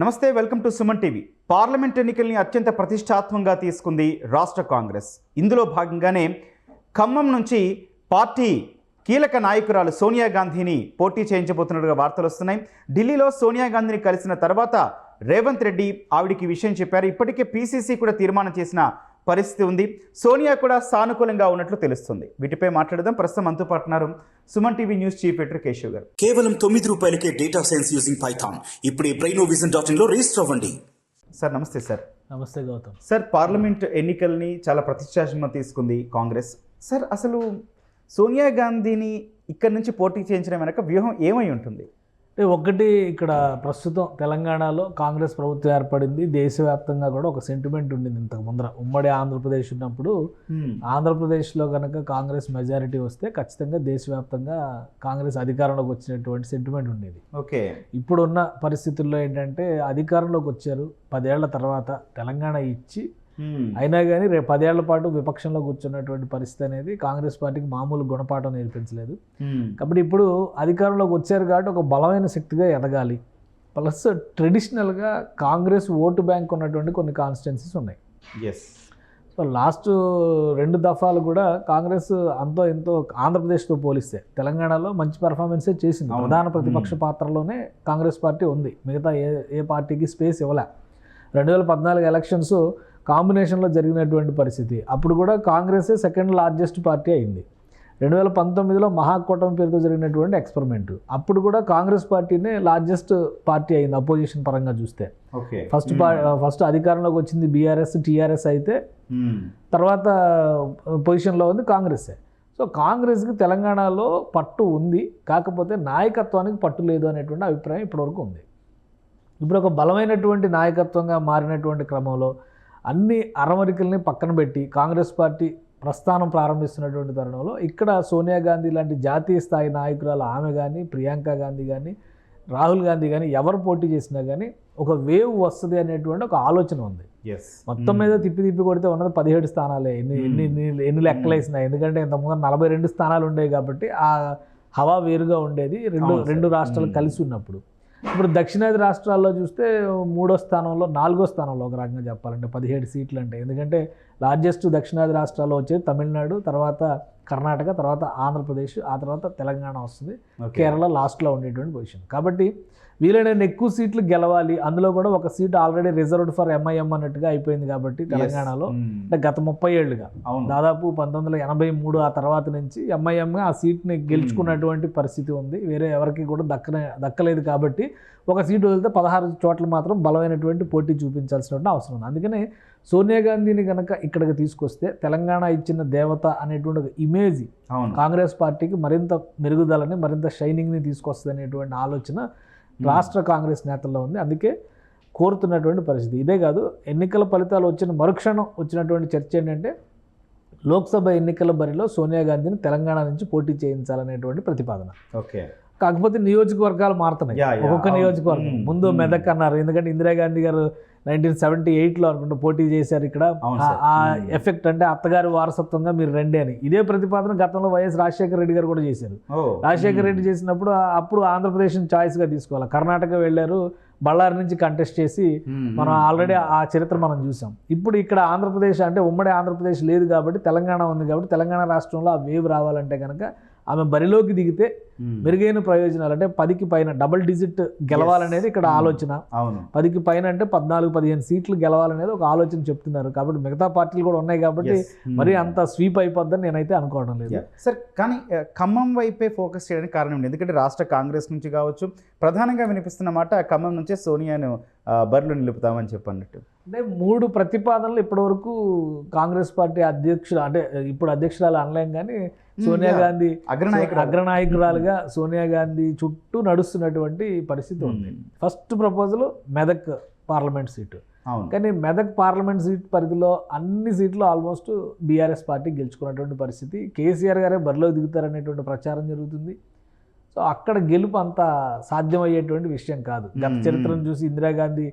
నమస్తే welcome to Suman TV. Parliament ఎన్నికల్ని అత్యంత ప్రతిష్టాత్మకంగా తీసుకుంది రాష్ట్ర కాంగ్రెస్. ఇందులో భాగంగానే ఖమ్మం నుంచి పార్టీ కీలక నాయకురాలు సోనియా గాంధీని పోటీ చేయించబోతున్నట్టుగా వార్తలు వస్తున్నాయి. ఢిల్లీలో సోనియా గాంధీని కలిసిన తర్వాత రేవంత్ రెడ్డి ఆవిడికి విషయం చెప్పారు. ఇప్పటికే పీసీసీ కూడా తీర్మానం చేసిన పరిస్థితి ఉంది. సోనియా కూడా సానుకూలంగా ఉన్నట్లు తెలుస్తుంది. వీటిపై మాట్లాడదాం. ప్రస్తుతం మనతో పాటు ఉన్నారు Suman TV news chief editor Keshav garu. కేవలం తొమ్మిది రూపాయలకే డేటా సైన్స్ యూజింగ్ పైథాన్. ఇప్పుడే బ్రైనోవిజన్ డాట్ ఇన్లో రిజిస్టర్ అవ్వండి. సార్ నమస్తే సార్. నమస్తే గౌతమ్. సార్ పార్లమెంట్ ఎన్నికల్ని చాలా ప్రతిష్టాత్మకంగా తీసుకుంది కాంగ్రెస్. సార్ అసలు సోనియా గాంధీని ఇక్కడి నుంచి పోటీ చేయించడం వెనక వ్యూహం ఏమై ఉంటుంది? అంటే ఒకటి ఇక్కడ ప్రస్తుతం తెలంగాణలో కాంగ్రెస్ ప్రభుత్వం ఏర్పడింది దేశవ్యాప్తంగా కూడా ఒక సెంటిమెంట్ ఉండింది ఇంతకు ముందర. ఉమ్మడి ఆంధ్రప్రదేశ్ ఉన్నప్పుడు ఆంధ్రప్రదేశ్లో కనుక కాంగ్రెస్ మెజారిటీ వస్తే ఖచ్చితంగా దేశవ్యాప్తంగా కాంగ్రెస్ అధికారంలోకి వచ్చినటువంటి సెంటిమెంట్ ఉండేది. ఓకే. ఇప్పుడున్న పరిస్థితుల్లో ఏంటంటే అధికారంలోకి వచ్చారు. పదేళ్ళ తర్వాత తెలంగాణ ఇచ్చి అయినా కానీ రేపు పదేళ్ళ పాటు విపక్షంలో కూర్చున్నటువంటి పరిస్థితి అనేది కాంగ్రెస్ పార్టీకి మామూలు గుణపాఠం నేర్పించలేదు. కాబట్టి ఇప్పుడు అధికారంలోకి వచ్చారు కాబట్టి ఒక బలమైన శక్తిగా ఎదగాలి. ప్లస్ ట్రెడిషనల్గా కాంగ్రెస్ ఓటు బ్యాంక్ ఉన్నటువంటి కొన్ని కాన్స్టిట్యున్సీస్ ఉన్నాయి. ఎస్ సో లాస్ట్ రెండు దఫాలు కూడా కాంగ్రెస్ అంతో ఎంతో ఆంధ్రప్రదేశ్తో పోలిస్తే తెలంగాణలో మంచి పెర్ఫార్మెన్సే చేసింది. ప్రధాన ప్రతిపక్ష పాత్రలోనే కాంగ్రెస్ పార్టీ ఉంది. మిగతా ఏ ఏ పార్టీకి స్పేస్ ఇవ్వలే. రెండు వేల పద్నాలుగు ఎలక్షన్స్ కాంబినేషన్లో జరిగినటువంటి పరిస్థితి. అప్పుడు కూడా కాంగ్రెసే సెకండ్ లార్జెస్ట్ పార్టీ అయింది. రెండు వేల పంతొమ్మిదిలో మహాకూటమి పేరుతో జరిగినటువంటి ఎక్స్పెరిమెంట్. అప్పుడు కూడా కాంగ్రెస్ పార్టీనే లార్జెస్ట్ పార్టీ అయింది అపోజిషన్ పరంగా చూస్తే. ఫస్ట్ పా ఫస్ట్ అధికారంలోకి వచ్చింది బీఆర్ఎస్ టీఆర్ఎస్ అయితే. తర్వాత పొజిషన్లో ఉంది కాంగ్రెసే. సో కాంగ్రెస్కి తెలంగాణలో పట్టు ఉంది. కాకపోతే నాయకత్వానికి పట్టు లేదు అనేటువంటి అభిప్రాయం ఇప్పటివరకు ఉంది. ఇప్పుడు ఒక బలమైనటువంటి నాయకత్వంగా మారినటువంటి క్రమంలో అన్ని అరమరికల్ని పక్కన పెట్టి కాంగ్రెస్ పార్టీ ప్రస్థానం ప్రారంభిస్తున్నటువంటి తరుణంలో ఇక్కడ సోనియా గాంధీ లాంటి జాతీయ స్థాయి నాయకురాలు ఆమె కానీ ప్రియాంక గాంధీ కానీ రాహుల్ గాంధీ కానీ ఎవరు పోటీ చేసినా కానీ ఒక వేవ్ వస్తుంది అనేటువంటి ఒక ఆలోచన ఉంది. ఎస్ మొత్తం మీద తిప్పి తిప్పి కొడితే ఉన్నది పదిహేడు స్థానాలే. ఎన్ని ఎన్ని ఎన్ని ఎన్ని లెక్కలు వేసినాయి ఎందుకంటే ఇంతకుముందు నలభై రెండు స్థానాలు ఉండేవి కాబట్టి ఆ హవా వేరుగా ఉండేది. రెండు. రెండు రాష్ట్రాలు కలిసి ఉన్నప్పుడు. ఇప్పుడు దక్షిణాది రాష్ట్రాల్లో చూస్తే మూడో స్థానంలో నాలుగో స్థానంలో ఒక రకంగా చెప్పాలంటే పదిహేడు సీట్లు అంటే ఎందుకంటే లార్జెస్ట్ దక్షిణాది రాష్ట్రాల్లో వచ్చేది తమిళనాడు తర్వాత కర్ణాటక తర్వాత ఆంధ్రప్రదేశ్ ఆ తర్వాత తెలంగాణ వస్తుంది. కేరళ లాస్ట్లో ఉండేటువంటి పొజిషన్ కాబట్టి వీలైన ఎక్కువ సీట్లు గెలవాలి. అందులో కూడా ఒక seat already reserved for MIM అన్నట్టుగా అయిపోయింది కాబట్టి తెలంగాణలో. అంటే గత ముప్పై ఏళ్ళుగా. దాదాపు పంతొమ్మిది వందల ఎనభై మూడు ఆ తర్వాత నుంచి ఎంఐఎం ఆ సీట్ని గెలుచుకున్నటువంటి పరిస్థితి ఉంది. వేరే ఎవరికి కూడా దక్కనే దక్కలేదు కాబట్టి ఒక సీటు వదిలితే పదహారు చోట్ల మాత్రం బలమైనటువంటి పోటీ చూపించాల్సినటువంటి అవసరం ఉంది. అందుకని సోనియా గాంధీని కనుక ఇక్కడికి తీసుకొస్తే తెలంగాణ ఇచ్చిన దేవత అనేటువంటి ఒక ఇమేజ్ కాంగ్రెస్ పార్టీకి మరింత మెరుగుదలని మరింత షైనింగ్ని తీసుకొస్తుంది అనేటువంటి ఆలోచన రాష్ట్ర కాంగ్రెస్ నేతల్లో ఉంది. అందుకే కోరుతున్నటువంటి పరిస్థితి. ఇదే కాదు ఎన్నికల ఫలితాలు వచ్చిన మరుక్షణం వచ్చినటువంటి చర్చ ఏంటంటే లోక్సభ ఎన్నికల బరిలో సోనియా గాంధీని తెలంగాణ నుంచి పోటీ చేయించాలనేటువంటి ప్రతిపాదన. ఓకే. కాకపోతే నియోజకవర్గాలు మారుతున్నాయి ఒక్కొక్క. నియోజకవర్గం. ముందు. మెదక్ అన్నారు ఎందుకంటే ఇందిరాగాంధీ గారు నైన్టీన్ సెవెంటీ ఎయిట్లో అనుకుంటా పోటీ చేశారు ఇక్కడ ఆ-. ఎఫెక్ట్ అంటే అత్తగారి వారసత్వంగా మీరు రండి అని ఇదే ప్రతిపాదన గతంలో వైఎస్ రాజశేఖర రెడ్డి గారు కూడా చేశారు రాజశేఖర రెడ్డి చేసినప్పుడు అప్పుడు ఆంధ్రప్రదేశ్ని చాయిస్గా తీసుకోవాలి కర్ణాటక వెళ్ళారు బళ్ళారి నుంచి కంటెస్ట్ చేసి. మనం ఆల్రెడీ ఆ చరిత్ర మనం చూసాం ఇప్పుడు ఇక్కడ ఆంధ్రప్రదేశ్ అంటే ఉమ్మడి ఆంధ్రప్రదేశ్ లేదు కాబట్టి తెలంగాణ ఉంది కాబట్టి తెలంగాణ రాష్ట్రంలో ఆ వేవ్ రావాలంటే కనుక ఆమె బరిలోకి దిగితే. మెరుగైన ప్రయోజనాలు అంటే పదికి పైన డబుల్ డిజిట్ గెలవాలనేది ఇక్కడ. ఆలోచన అవును పదికి పైన అంటే పద్నాలుగు పదిహేను సీట్లు గెలవాలనేది ఒక ఆలోచన చెప్తున్నారు కాబట్టి మిగతా పార్టీలు కూడా ఉన్నాయి కాబట్టి. మరి. అంత స్వీప్ అయిపోద్దని నేనైతే అనుకోవడం లేదు. సార్ కానీ ఆ, ఖమ్మం వైపే ఫోకస్ చేయడానికి కారణం ఏంటి ఎందుకంటే రాష్ట్ర కాంగ్రెస్ నుంచి కావచ్చు ప్రధానంగా వినిపిస్తున్న మాట ఖమ్మం నుంచే సోనియాను బరిలో నిలుపుతామని చెప్పన్నట్టు అంటే మూడు ప్రతిపాదనలు ఇప్పటివరకు కాంగ్రెస్ పార్టీ అధ్యక్షులు అంటే ఇప్పుడు అధ్యక్షురాలు అనలేం కానీ సోనియా. గాంధీ అగ్రనాయకుడు అగ్రనాయకురాలుగా సోనియా గాంధీ చుట్టూ నడుస్తున్నటువంటి పరిస్థితి ఉంది. First proposal Medak parliament seat. కానీ మెదక్ పార్లమెంట్ సీట్ పరిధిలో అన్ని సీట్లు ఆల్మోస్ట్ బీఆర్ఎస్ పార్టీ గెలుచుకున్నటువంటి పరిస్థితి. కేసీఆర్ గారే బరిలో దిగుతారనేటువంటి ప్రచారం జరుగుతుంది. సో అక్కడ గెలుపు అంత సాధ్యమయ్యేటువంటి విషయం కాదు. గత. చరిత్రను చూసి ఇందిరాగాంధీ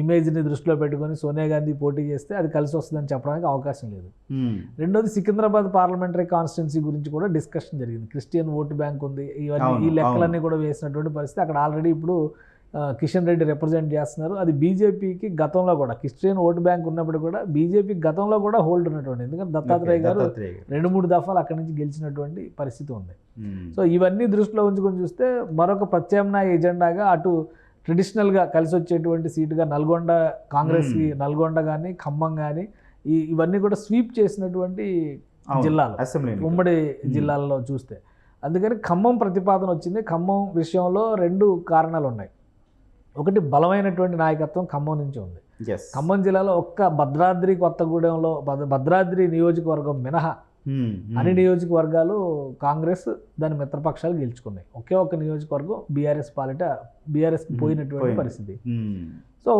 ఇమేజ్ని దృష్టిలో పెట్టుకొని సోనియా గాంధీ పోటీ చేస్తే అది కలిసి వస్తుందని చెప్పడానికి అవకాశం లేదు. రెండోది సికింద్రాబాద్ పార్లమెంటరీ కాన్స్టిట్యున్సీ గురించి కూడా డిస్కషన్ జరిగింది. క్రిస్టియన్ ఓటు బ్యాంక్ ఉంది. ఇవన్నీ ఈ లెక్కలన్నీ కూడా వేసినటువంటి పరిస్థితి. అక్కడ ఆల్రెడీ ఇప్పుడు కిషన్ రెడ్డి రిప్రజెంట్ చేస్తున్నారు. అది బీజేపీకి గతంలో కూడా క్రిస్టియన్ ఓటు బ్యాంక్ ఉన్నప్పుడు కూడా బీజేపీకి గతంలో కూడా హోల్డ్ ఉన్నటువంటి ఎందుకంటే దత్తాత్రేయ గారు. రెండు మూడు దఫాలు అక్కడి నుంచి గెలిచినటువంటి పరిస్థితి ఉంది. సో ఇవన్నీ దృష్టిలో ఉంచుకొని చూస్తే మరొక ప్రత్యామ్నాయ ఎజెండాగా అటు ట్రెడిషనల్గా కలిసి వచ్చేటువంటి సీటుగా నల్గొండ కాంగ్రెస్కి నల్గొండ కానీ ఖమ్మం కానీ ఈ ఇవన్నీ కూడా స్వీప్ చేసినటువంటి. జిల్లాలు అసెంబ్లీ. ఉమ్మడి జిల్లాల్లో చూస్తే అందుకని ఖమ్మం ప్రతిపాదన వచ్చింది ఖమ్మం విషయంలో రెండు కారణాలు ఉన్నాయి ఒకటి బలమైనటువంటి నాయకత్వం ఖమ్మం నుంచి ఉంది. ఖమ్మం జిల్లాలో ఒక్క భద్రాద్రి కొత్తగూడెంలో భద్ర- భద్రాద్రి నియోజకవర్గం మినహా. అన్ని నియోజకవర్గాలు కాంగ్రెస్ దాని మిత్రపక్షాలు గెలుచుకున్నాయి ఒకే ఒక్క నియోజకవర్గం బీఆర్ఎస్ పాలిట బీఆర్ఎస్కి పోయినటువంటి. పరిస్థితి. సో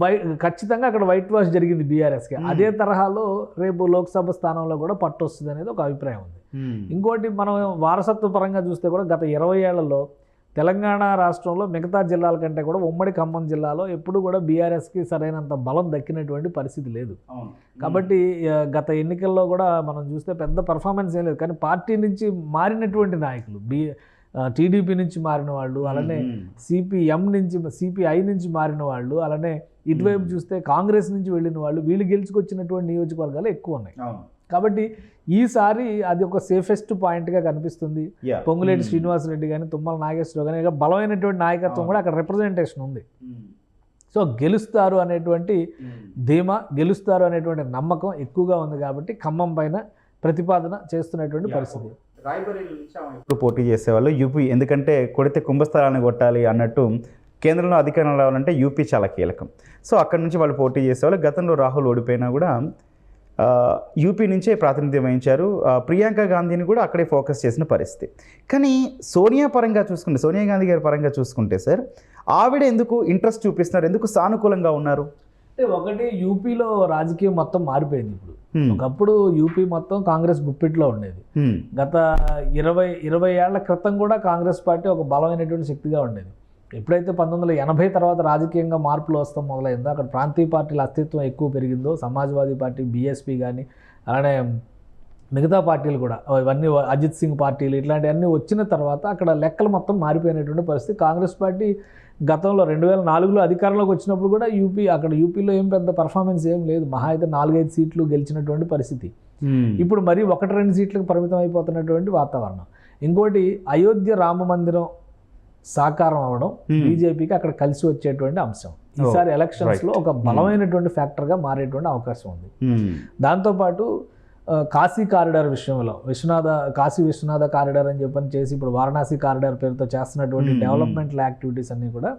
వై ఖచ్చితంగా అక్కడ వైట్ వాష్ జరిగింది బీఆర్ఎస్కి. అదే తరహాలో రేపు లోక్సభ స్థానంలో కూడా పట్టు వస్తుంది అనేది ఒక అభిప్రాయం ఉంది. ఇంకోటి మనం వారసత్వ పరంగా చూస్తే కూడా గత ఇరవై ఏళ్ళలో తెలంగాణ రాష్ట్రంలో మిగతా జిల్లాల కంటే కూడా ఉమ్మడి ఖమ్మం జిల్లాలో ఎప్పుడు కూడా బీఆర్ఎస్కి సరైనంత బలం దక్కినటువంటి పరిస్థితి లేదు. కాబట్టి గత ఎన్నికల్లో కూడా మనం చూస్తే పెద్ద పర్ఫార్మెన్స్ ఏం లేదు కానీ పార్టీ నుంచి మారినటువంటి నాయకులు బి టీడీపీ నుంచి మారిన వాళ్ళు అలానే. సిపిఎం నుంచి సిపిఐ నుంచి మారిన వాళ్ళు అలానే ఇటువైపు చూస్తే కాంగ్రెస్ నుంచి వెళ్ళిన వాళ్ళు వీళ్ళు గెలుచుకొచ్చినటువంటి నియోజకవర్గాలు ఎక్కువ ఉన్నాయి. కాబట్టి ఈసారి అది ఒక సేఫెస్ట్ పాయింట్గా కనిపిస్తుంది. పొంగులేటి మ్మ్. శ్రీనివాసరెడ్డి కానీ తుమ్మల నాగేశ్వరరావు కానీ ఇక బలమైనటువంటి నాయకత్వం. కూడా అక్కడ రిప్రజెంటేషన్ ఉంది మ్మ్. సో గెలుస్తారు అనేటువంటి మ్మ్. ధీమా గెలుస్తారు అనేటువంటి నమ్మకం ఎక్కువగా ఉంది కాబట్టి ఖమ్మం పైన ప్రతిపాదన చేస్తున్నటువంటి పరిస్థితి ఇప్పుడు పోటీ చేసేవాళ్ళు యూపీ ఎందుకంటే కొడితే కుంభస్థలాన్ని కొట్టాలి అన్నట్టు కేంద్రంలో అధికారం రావాలంటే యూపీ చాలా కీలకం సో అక్కడి నుంచి వాళ్ళు పోటీ చేసేవాళ్ళు గతంలో రాహుల్ ఓడిపోయినా కూడా యూపీ నుంచే ప్రాతినిధ్యం వహించారు. ప్రియాంక గాంధీని కూడా అక్కడే ఫోకస్ చేసిన పరిస్థితి. కానీ సోనియా పరంగా చూసుకుంటే సోనియా గాంధీ గారి పరంగా చూసుకుంటే సార్ ఆవిడ ఎందుకు ఇంట్రెస్ట్ చూపిస్తున్నారు? ఎందుకు సానుకూలంగా ఉన్నారు? అంటే ఒకటి యూపీలో రాజకీయం మొత్తం మారిపోయింది ఇప్పుడు. ఒకప్పుడు యూపీ మొత్తం కాంగ్రెస్ గుప్పిట్లో ఉండేది. గత ఇరవై ఇరవై ఏళ్ళ క్రితం కూడా కాంగ్రెస్ పార్టీ ఒక బలమైనటువంటి శక్తిగా ఉండేది. ఎప్పుడైతే పంతొమ్మిది వందల ఎనభై తర్వాత రాజకీయంగా మార్పులు వస్తాం మొదలైందో అక్కడ ప్రాంతీయ పార్టీల అస్తిత్వం ఎక్కువ పెరిగిందో సమాజ్వాదీ పార్టీ బీఎస్పీ కానీ అలానే మిగతా పార్టీలు కూడా ఇవన్నీ అజిత్ సింగ్ పార్టీలు ఇట్లాంటివన్నీ వచ్చిన తర్వాత అక్కడ లెక్కలు మొత్తం మారిపోయినటువంటి పరిస్థితి. కాంగ్రెస్ పార్టీ గతంలో రెండు వేల నాలుగులో అధికారంలోకి వచ్చినప్పుడు కూడా యూపీ అక్కడ యూపీలో ఏం పెద్ద పర్ఫార్మెన్స్ ఏం లేదు. మహా అయితే నాలుగైదు సీట్లు గెలిచినటువంటి పరిస్థితి. ఇప్పుడు మరి ఒకటి రెండు సీట్లకు పరిమితం అయిపోతున్నటువంటి వాతావరణం. ఇంకోటి అయోధ్య రామ మందిరం సాకారం అవడం Hmm. బీజేపీకి అక్కడ కలిసి వచ్చేటువంటి అంశం ఈసారి ఎలక్షన్స్లో ఒక బలమైనటువంటి ఫ్యాక్టర్గా మారేటువంటి అవకాశం ఉంది హ్మ్. దాంతోపాటు కాశీ కారిడార్ విషయంలో విశ్వనాథ కాశీ విశ్వనాథ కారిడార్ అని చెప్పని చేసి ఇప్పుడు వారణాసి కారిడార్ పేరుతో చేస్తున్నటువంటి Hmm. డెవలప్మెంటల్ యాక్టివిటీస్ అన్నీ కూడా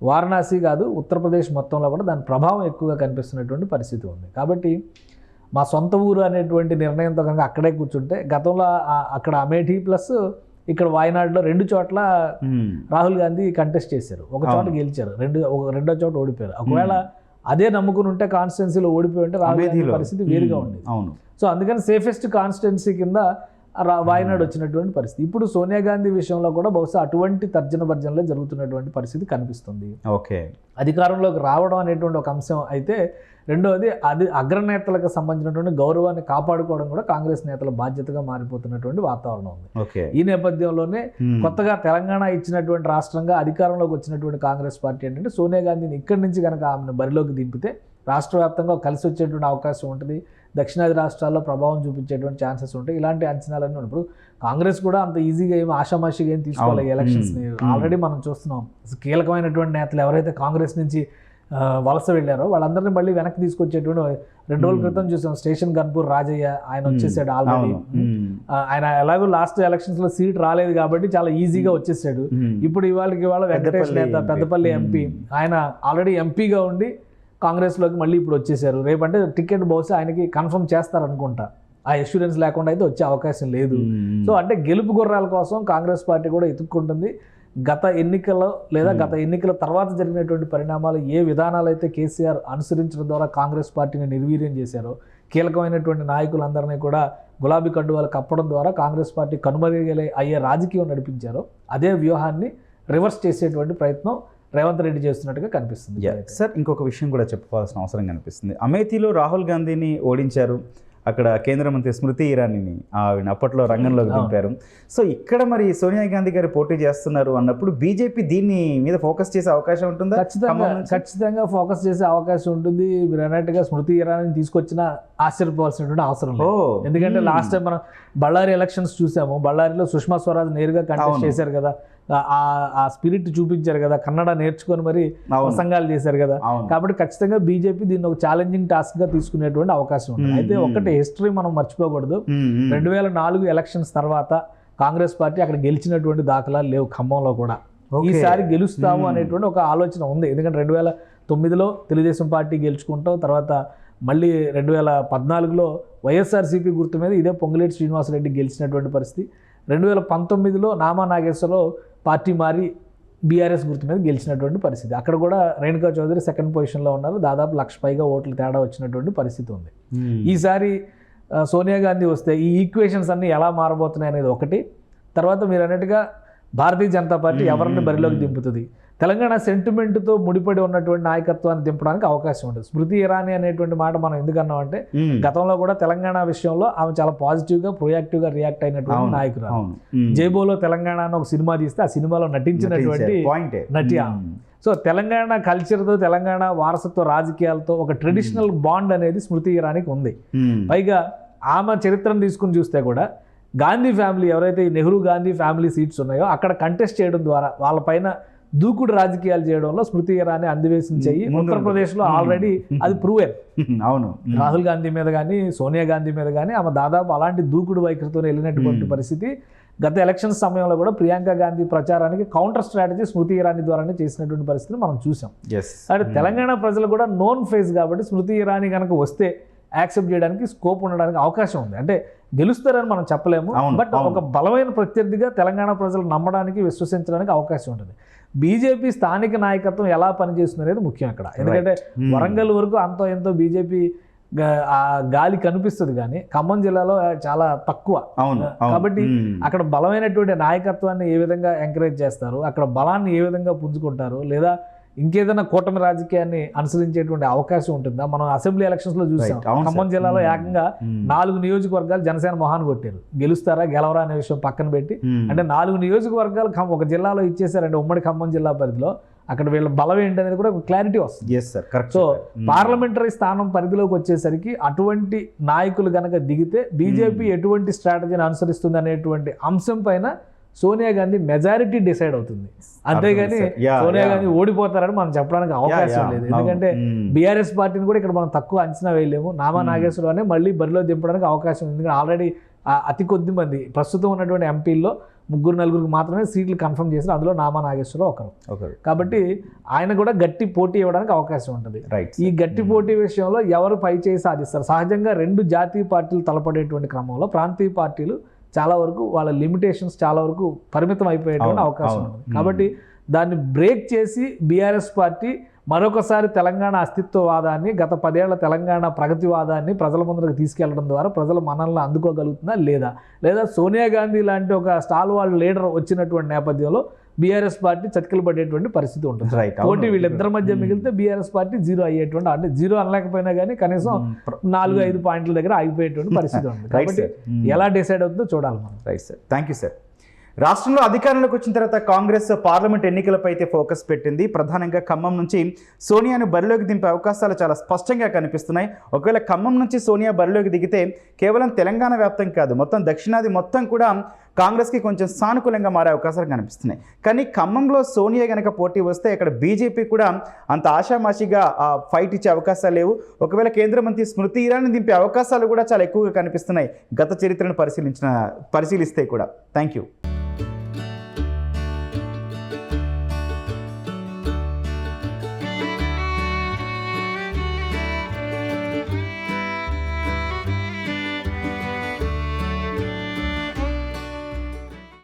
వారణాసి కాదు ఉత్తరప్రదేశ్ మొత్తంలో కూడా దాని ప్రభావం ఎక్కువగా కనిపిస్తున్నటువంటి పరిస్థితి ఉంది కాబట్టి మా సొంత ఊరు అనేటువంటి నిర్ణయంతో కనుక అక్కడే కూర్చుంటే గతంలో అక్కడ అమేఠీ ప్లస్ ఇక్కడ వాయనాడులో రెండు చోట్ల. రాహుల్ గాంధీ కంటెస్ట్ చేశారు ఒక చోట. గెలిచారు రెండు ఒక రెండో చోట ఓడిపోయారు ఒకవేళ అదే నమ్ముకుని ఉంటే కాన్స్టిట్యున్సీలో ఓడిపోయి ఉంటే రాహుల్ గాంధీ. పరిస్థితి వేరుగా. ఉండేది అవును సో అందుకని సేఫెస్ట్ కాన్స్టిట్యున్సీ కింద వాయనాడు వచ్చినటువంటి పరిస్థితి. ఇప్పుడు సోనియా గాంధీ విషయంలో కూడా బహుశా అటువంటి తర్జన భర్జనలే జరుగుతున్నటువంటి పరిస్థితి కనిపిస్తుంది. ఓకే. అధికారంలోకి రావడం అనేటువంటి ఒక అంశం అయితే రెండవది అది అగ్రనేతలకు సంబంధించినటువంటి గౌరవాన్ని కాపాడుకోవడం కూడా కాంగ్రెస్ నేతల బాధ్యతగా మారిపోతున్నటువంటి వాతావరణం ఉంది. ఈ నేపథ్యంలోనే. కొత్తగా తెలంగాణ ఇచ్చినటువంటి రాష్ట్రంగా అధికారంలోకి వచ్చినటువంటి కాంగ్రెస్ పార్టీ ఏంటంటే సోనియా గాంధీని ఇక్కడి నుంచి కనుక ఆమెను బరిలోకి దింపితే రాష్ట్ర వ్యాప్తంగా కలిసి వచ్చేటువంటి అవకాశం ఉంటుంది. దక్షిణాది రాష్ట్రాల్లో ప్రభావం చూపించేటువంటి ఛాన్సెస్ ఉంటాయి ఇలాంటి అంచనాలన్నీ ఉన్నాయి. ఇప్పుడు కాంగ్రెస్ కూడా అంత ఈజీగా ఏమి ఆషామాషిగా ఏం తీసుకోవాలి. ఎలక్షన్స్ని. ఆల్రెడీ మనం చూస్తున్నాం కీలకమైనటువంటి నేతలు ఎవరైతే కాంగ్రెస్ నుంచి వలస వెళ్ళారో వాళ్ళందరినీ మళ్ళీ వెనక్కి తీసుకొచ్చేటువంటి రెండు రోజుల. క్రితం చూసాం స్టేషన్ గన్పూర్ రాజయ్య ఆయన వచ్చేసాడు ఆల్రెడీ. ఆయన ఎలాగో లాస్ట్ ఎలక్షన్స్లో సీట్ రాలేదు కాబట్టి చాలా ఈజీగా వచ్చేసాడు. ఇప్పుడు ఇవాళకి ఇవాళ వెంకటేష్ నేత. పెద్దపల్లి ఎంపీ. ఆయన ఆల్రెడీ ఎంపీగా ఉండి కాంగ్రెస్లోకి మళ్ళీ ఇప్పుడు వచ్చేసారు రేపంటే టికెట్ బహుశా ఆయనకి కన్ఫర్మ్ చేస్తారనుకుంటా ఆ ఎష్యూరెన్స్ లేకుండా అయితే వచ్చే అవకాశం లేదు. సో అంటే గెలుపు గుర్రాల కోసం కాంగ్రెస్ పార్టీ కూడా ఎత్తుక్కుంటుంది గత ఎన్నికల్లో లేదా. గత ఎన్నికల తర్వాత జరిగినటువంటి పరిణామాలు ఏ విధానాలు అయితే కేసీఆర్ అనుసరించడం ద్వారా కాంగ్రెస్ పార్టీని నిర్వీర్యం చేశారో కీలకమైనటువంటి నాయకులందరినీ కూడా గులాబీ కండువాలు కప్పడం ద్వారా కాంగ్రెస్ పార్టీ కనుమరుగలే అయ్యే రాజకీయం నడిపించారో అదే వ్యూహాన్ని రివర్స్ చేసేటువంటి ప్రయత్నం రేవంత్ రెడ్డి చేస్తున్నట్టుగా కనిపిస్తుంది. సార్ ఇంకొక విషయం కూడా చెప్పుకోవాల్సిన అవసరం కనిపిస్తుంది అమేథీలో రాహుల్ గాంధీని ఓడించారు అక్కడ కేంద్ర మంత్రి స్మృతి ఇరానీని ఆవిడ అప్పట్లో రంగంలోకి అవును. దింపారు సో ఇక్కడ మరి సోనియా గాంధీ గారు పోటీ చేస్తున్నారు అన్నప్పుడు బీజేపీ దీన్ని మీద ఫోకస్ చేసే అవకాశం ఉంటుందా ఖచ్చితంగా? ఖచ్చితంగా ఫోకస్ చేసే అవకాశం ఉంటుంది మీరు అన్నట్టుగా స్మృతి ఇరానీ తీసుకొచ్చిన ఆశ్చర్యపోవాల్సినటువంటి అవసరం లేదు ఎందుకంటే. లాస్ట్ టైం మనం బళ్ళారి ఎలక్షన్స్ చూసాము బళ్ళారిలో సుష్మా స్వరాజ్ నేరుగా కంటెస్ట్. చేశారు కదా ఆ- స్పిరిట్ చూపించారు కదా కన్నడ నేర్చుకొని మరి ప్రసంగాలు చేశారు కదా కాబట్టి ఖచ్చితంగా బీజేపీ దీన్ని ఒక ఛాలెంజింగ్ టాస్క్గా తీసుకునేటువంటి అవకాశం ఉంది. అయితే. ఒకటి హిస్టరీ మనం మర్చిపోకూడదు. రెండు వేల నాలుగు ఎలక్షన్స్ తర్వాత కాంగ్రెస్ పార్టీ అక్కడ గెలిచినటువంటి దాఖలాలు లేవు ఖమ్మంలో కూడా. ఈసారి గెలుస్తాము. అనేటువంటి ఒక ఆలోచన ఉంది ఎందుకంటే రెండు వేల తొమ్మిదిలో తెలుగుదేశం పార్టీ గెలుచుకుంటాం తర్వాత మళ్ళీ రెండు వేల పద్నాలుగులో వైఎస్ఆర్సీపీ గుర్తు మీద ఇదే పొంగులేటి శ్రీనివాసరెడ్డి గెలిచినటువంటి పరిస్థితి రెండు వేల పంతొమ్మిదిలో నామా నాగేశ్వరరావు పార్టీ మారి బీఆర్ఎస్ గుర్తు మీద గెలిచినటువంటి పరిస్థితి. అక్కడ కూడా రేణుకా చౌదరి సెకండ్ పొజిషన్లో ఉన్నారు. దాదాపు లక్ష పైగా ఓట్లు తేడా వచ్చినటువంటి పరిస్థితి ఉంది. మ్మ్. ఈసారి సోనియా గాంధీ వస్తే ఈ ఈక్వేషన్స్ అన్ని ఎలా మారబోతున్నాయి అనేది ఒకటి. తర్వాత మీరు అన్నట్టుగా భారతీయ జనతా పార్టీ. ఎవరిని బరిలోకి దింపుతుంది తెలంగాణ సెంటిమెంట్తో ముడిపడి ఉన్నటువంటి నాయకత్వాన్ని దింపడానికి అవకాశం ఉంటుంది స్మృతి ఇరానీ అనేటువంటి మాట మనం ఎందుకన్నామంటే మ్మ్. గతంలో కూడా తెలంగాణ విషయంలో ఆమె చాలా పాజిటివ్గా ప్రొయాక్టివ్గా రియాక్ట్ అయినటువంటి నాయకురాలు. జేబోలో తెలంగాణ అని ఒక సినిమా తీస్తే ఆ సినిమాలో నటించినటువంటి నటి. సో తెలంగాణ కల్చర్తో తెలంగాణ వారసత్వ రాజకీయాలతో ఒక ట్రెడిషనల్ బాండ్ అనేది స్మృతి ఇరానీకి ఉంది. పైగా ఆమె చరిత్రను తీసుకుని చూస్తే కూడా గాంధీ ఫ్యామిలీ ఎవరైతే ఈ నెహ్రూ గాంధీ ఫ్యామిలీ సీట్స్ ఉన్నాయో అక్కడ కంటెస్ట్ చేయడం ద్వారా వాళ్ళపైన దూకుడు రాజకీయాలు చేయడంలో స్మృతి ఇరానీ అందివేసిన చెయ్యి ఉత్తరప్రదేశ్లో. ఆల్రెడీ అది ప్రూవెన్ అవును. రాహుల్ గాంధీ మీద కానీ సోనియా గాంధీ మీద కానీ ఆమె దాదాపు అలాంటి దూకుడు వైఖరితో వెళ్ళినటువంటి పరిస్థితి. గత ఎలక్షన్ సమయంలో కూడా ప్రియాంక గాంధీ ప్రచారానికి కౌంటర్ స్ట్రాటజీ స్మృతి ఇరానీ ద్వారానే చేసినటువంటి పరిస్థితిని మనం చూసాం. అంటే తెలంగాణ ప్రజలు కూడా నోన్ ఫేస్ కాబట్టి స్మృతి ఇరానీ కనుక వస్తే యాక్సెప్ట్ చేయడానికి స్కోప్ ఉండడానికి అవకాశం ఉంది అంటే గెలుస్తారని మనం చెప్పలేము బట్. ఒక బలమైన ప్రత్యర్థిగా తెలంగాణ ప్రజలు నమ్మడానికి విశ్వసించడానికి అవకాశం ఉంటుంది బీజేపీ స్థానిక నాయకత్వం ఎలా పనిచేస్తుంది అనేది ముఖ్యం అక్కడ ఎందుకంటే Hmm. వరంగల్ వరకు అంతో ఎంతో బీజేపీ గాలి కనిపిస్తుంది కానీ ఖమ్మం జిల్లాలో చాలా తక్కువ. కాబట్టి మ్మ్. అక్కడ బలమైనటువంటి నాయకత్వాన్ని ఏ విధంగా ఎంకరేజ్ చేస్తారు అక్కడ బలాన్ని ఏ విధంగా పుంజుకుంటారు లేదా ఇంకేదైనా కూటమి రాజకీయాన్ని అనుసరించేటువంటి అవకాశం ఉంటుందా మనం అసెంబ్లీ ఎలక్షన్స్లో చూసాం ఖమ్మం. జిల్లాలో మ్మ్. ఏకంగా మ్మ్. నాలుగు నియోజకవర్గాలు జనసేన మొహాన్ని కొట్టారు గెలుస్తారా గెలవరా అనే విషయం పక్కన పెట్టి మ్మ్. అంటే నాలుగు నియోజకవర్గాలు ఒక జిల్లాలో ఇచ్చేసారంటే ఉమ్మడి ఖమ్మం జిల్లా పరిధిలో అక్కడ వీళ్ళ బలం ఏంటనేది కూడా క్లారిటీ వస్తుంది yes sir correct so. Parliamentary స్థానం పరిధిలోకి వచ్చేసరికి అటువంటి నాయకులు గనక దిగితే బీజేపీ ఎటువంటి స్ట్రాటజీని అనుసరిస్తుంది అనేటువంటి అంశం పైన సోనియా గాంధీ మెజారిటీ డిసైడ్ అవుతుంది. అంతేగాని సోనియా. గాంధీ ఓడిపోతారని మనం చెప్పడానికి అవకాశం. లేదు. ఎందుకంటే మ్మ్. బీఆర్ఎస్ పార్టీని కూడా ఇక్కడ మనం తక్కువ అంచనా వేయలేము. నామా నాగేశ్వరరావు అనే మళ్ళీ బరిలో దింపడానికి అవకాశం ఉంది. ఎందుకంటే ఆల్రెడీ అతి కొద్ది మంది ప్రస్తుతం ఉన్నటువంటి ఎంపీల్లో ముగ్గురు నలుగురికి మాత్రమే సీట్లు కన్ఫర్మ్ చేశారు. అందులో నామా నాగేశ్వరరావు ఒకరు. ఓకే కాబట్టి ఆయన కూడా గట్టి పోటీ ఇవ్వడానికి అవకాశం ఉంటుంది. ఈ గట్టి పోటీ విషయంలో ఎవరు పై చేయి సాధిస్తారు? సహజంగా రెండు జాతీయ పార్టీలు తలపడేటువంటి క్రమంలో ప్రాంతీయ పార్టీలు చాలా వరకు వాళ్ళ లిమిటేషన్స్ చాలా వరకు పరిమితం అయిపోయేటువంటి అవకాశం. ఉంది కాబట్టి దాన్ని బ్రేక్ చేసి బీఆర్ఎస్ పార్టీ మరొకసారి తెలంగాణ అస్తిత్వవాదాన్ని గత పదేళ్ళ తెలంగాణ ప్రగతివాదాన్ని ప్రజల ముందుకు తీసుకెళ్ళడం ద్వారా ప్రజల మనల్ని అందుకోగలుగుతుందా లేదా? లేదా సోనియా గాంధీ లాంటి ఒక స్టాల్ వాళ్ళ లీడర్ వచ్చినటువంటి నేపథ్యంలో బీఆర్ఎస్ పార్టీ చతికిలు పడేటువంటి పరిస్థితి ఉంటుంది. రైట్ పోటీ వీళ్ళిద్దరి మధ్య మిగిలితే బీఆర్ఎస్ పార్టీ జీరో అయ్యేటువంటి అంటే జీరో అనలేకపోయినా కానీ కనీసం నాలుగు ఐదు పాయింట్ల దగ్గర ఆగిపోయేటువంటి పరిస్థితి ఉంది. రైట్ కాబట్టి సార్ ఎలా డిసైడ్ అవుతుందో చూడాలి మనం. Right sir thank you sir రాష్ట్రంలో అధికారంలోకి వచ్చిన తర్వాత కాంగ్రెస్ పార్లమెంట్ ఎన్నికలపై అయితే ఫోకస్ పెట్టింది. ప్రధానంగా ఖమ్మం నుంచి సోనియాను బరిలోకి దింపే అవకాశాలు చాలా స్పష్టంగా కనిపిస్తున్నాయి. ఒకవేళ ఖమ్మం నుంచి సోనియా బరిలోకి దిగితే కేవలం తెలంగాణ వ్యాప్తం కాదు మొత్తం దక్షిణాది మొత్తం కూడా కాంగ్రెస్కి కొంచెం సానుకూలంగా మారే అవకాశాలు కనిపిస్తున్నాయి. కానీ ఖమ్మంలో సోనియా గనక పోటీ వస్తే ఇక్కడ బీజేపీ కూడా అంత ఆషామాషిగా ఫైట్ ఇచ్చే అవకాశాలు లేవు. ఒకవేళ కేంద్ర మంత్రి స్మృతి ఇరానీ దింపే అవకాశాలు కూడా చాలా ఎక్కువగా కనిపిస్తున్నాయి గత చరిత్రను పరిశీలించిన పరిశీలిస్తే కూడా. Thank you